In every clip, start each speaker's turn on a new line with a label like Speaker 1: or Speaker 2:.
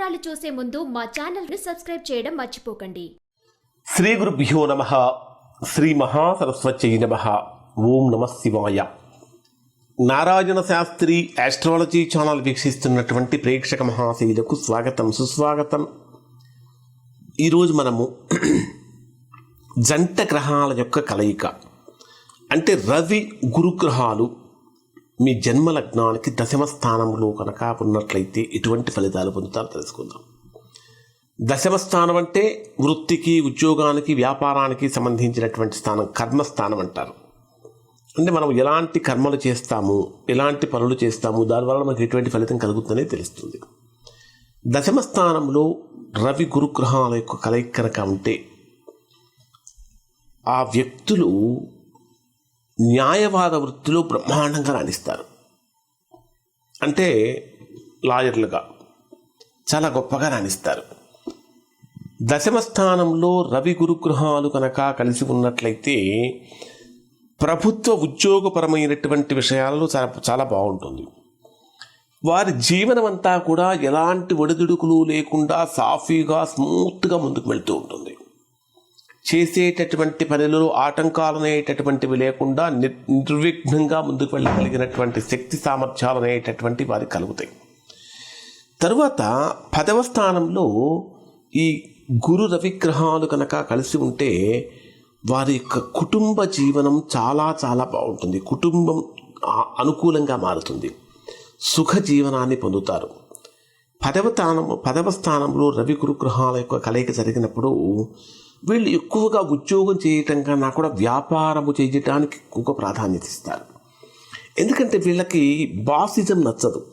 Speaker 1: వివరాలు చూసే ముందు మా ఛానల్ని సబ్స్క్రైబ్ చేయడం మర్చిపోకండి.
Speaker 2: శ్రీ గురుభ్యో నమ. శ్రీ మహాసరస్వత్యై నమ. ఓం నమ శివాయ. నారాయణ శాస్త్రి ఆస్ట్రాలజీ ఛానల్ వీక్షిస్తున్నటువంటి ప్రేక్షక మహాశైలకు స్వాగతం సుస్వాగతం. ఈరోజు మనము జంట గ్రహాల యొక్క కలయిక. అంటే రవి గురుగ్రహాలు మీ జన్మ లగ్నానికి దశమ స్థానంలో కనుక ఉన్నట్లయితే ఎటువంటి ఫలితాలు పొందుతారో తెలుసుకుందాం. దశమ స్థానం అంటే వృత్తికి ఉద్యోగానికి వ్యాపారానికి సంబంధించినటువంటి స్థానం కర్మస్థానం అంటారు. అంటే మనం ఎలాంటి కర్మలు చేస్తాము ఎలాంటి పనులు చేస్తాము దానివల్ల మనకు ఎటువంటి ఫలితం కలుగుతుందనే తెలుస్తుంది. దశమ స్థానంలో రవి గురుగ్రహాల యొక్క కలయిక కనుక ఉంటే ఆ వ్యక్తులు న్యాయవాద వృత్తిలో బ్రహ్మాండంగా రాణిస్తారు. అంటే లాయర్లుగా చాలా గొప్పగా రాణిస్తారు. దశమ స్థానంలో రవి గురుగ్రహాలు కనుక కలిసి ఉన్నట్లయితే ప్రభుత్వ ఉద్యోగపరమైనటువంటి విషయాలలో చాలా చాలా బాగుంటుంది. వారి జీవనం అంతా కూడా ఎలాంటి ఒడిదుడుకులు లేకుండా సాఫీగా స్మూత్గా ముందుకు వెళ్తూ ఉంటుంది. చేసేటటువంటి పనులలో ఆటంకాలు అనేటటువంటివి లేకుండా నిర్విఘ్నంగా ముందుకు వెళ్ళగలిగినటువంటి శక్తి సామర్థ్యాలు అనేటటువంటి వారికి కలుగుతాయి. తరువాత పదవ స్థానంలో ఈ గురు రవిగ్రహాలు కనుక కలిసి ఉంటే వారి యొక్క కుటుంబ జీవనం చాలా చాలా బాగుంటుంది. కుటుంబం అనుకూలంగా మారుతుంది. సుఖ జీవనాన్ని పొందుతారు. పదవ స్థానం పదవ స్థానంలో రవి గురుగ్రహాల యొక్క కలయిక జరిగినప్పుడు వీళ్ళు ఎక్కువగా ఉద్యోగం చేయటం కన్నా కూడా వ్యాపారము చేయటానికి ఎక్కువగా ప్రాధాన్యత ఇస్తారు. ఎందుకంటే వీళ్ళకి బాసిజం నచ్చదు.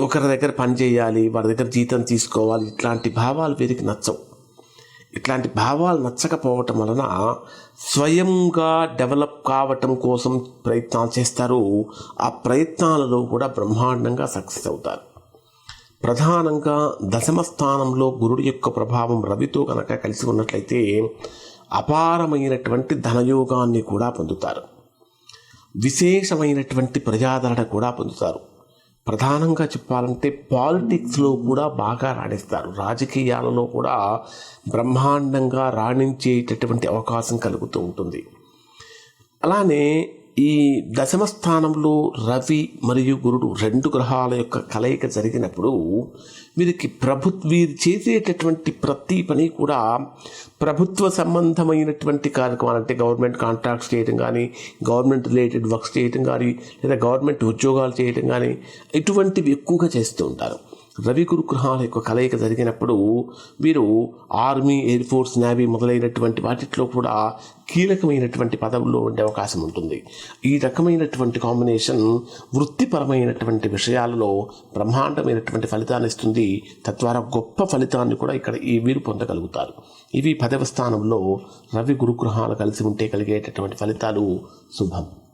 Speaker 2: ఒకరి దగ్గర పని చేయాలి వారి దగ్గర జీతం తీసుకోవాలి ఇట్లాంటి భావాలు వీరికి నచ్చవు. ఇట్లాంటి భావాలు నచ్చకపోవటం వలన స్వయంగా డెవలప్ కావటం కోసం ప్రయత్నాలు చేస్తారు. ఆ ప్రయత్నాలలో కూడా బ్రహ్మాండంగా సక్సెస్ అవుతారు. ప్రధానంగా దశమ స్థానంలో గురుడి యొక్క ప్రభావం రవితో కనుక కలిసి ఉన్నట్లయితే అపారమైనటువంటి ధనయోగాన్ని కూడా పొందుతారు. విశేషమైనటువంటి ప్రజాదరణ కూడా పొందుతారు. ప్రధానంగా చెప్పాలంటే పాలిటిక్స్లో కూడా బాగా రాణిస్తారు. రాజకీయాలలో కూడా బ్రహ్మాండంగా రాణించేటటువంటి అవకాశం కలుగుతూ ఉంటుంది. అలానే ఈ దశమ స్థానంలో రవి మరియు గురుడు రెండు గ్రహాల యొక్క కలయిక జరిగినప్పుడు వీరికి ప్రభు వీరు చేసేటటువంటి ప్రతి పని కూడా ప్రభుత్వ సంబంధమైనటువంటి కార్యక్రమాలు అంటే గవర్నమెంట్ కాంట్రాక్ట్స్ చేయడం కానీ గవర్నమెంట్ రిలేటెడ్ వర్క్స్ చేయడం కానీ లేదా గవర్నమెంట్ ఉద్యోగాలు చేయడం కానీ ఇటువంటివి ఎక్కువగా చేస్తూ ఉంటారు. రవి గురుగ్రహాల యొక్క కలయిక జరిగినప్పుడు వీరు ఆర్మీ ఎయిర్ ఫోర్స్ నేవీ మొదలైనటువంటి వాటిలో కూడా కీలకమైనటువంటి పదవుల్లో ఉండే అవకాశం ఉంటుంది. ఈ రకమైనటువంటి కాంబినేషన్ వృత్తిపరమైనటువంటి విషయాలలో బ్రహ్మాండమైనటువంటి ఫలితాన్ని ఇస్తుంది. తద్వారా గొప్ప ఫలితాన్ని కూడా ఇక్కడ ఈ వీరు పొందగలుగుతారు. ఇవి పదవ స్థానంలో రవి గురుగ్రహాలు కలిసి ఉంటే కలిగేటటువంటి ఫలితాలు శుభం.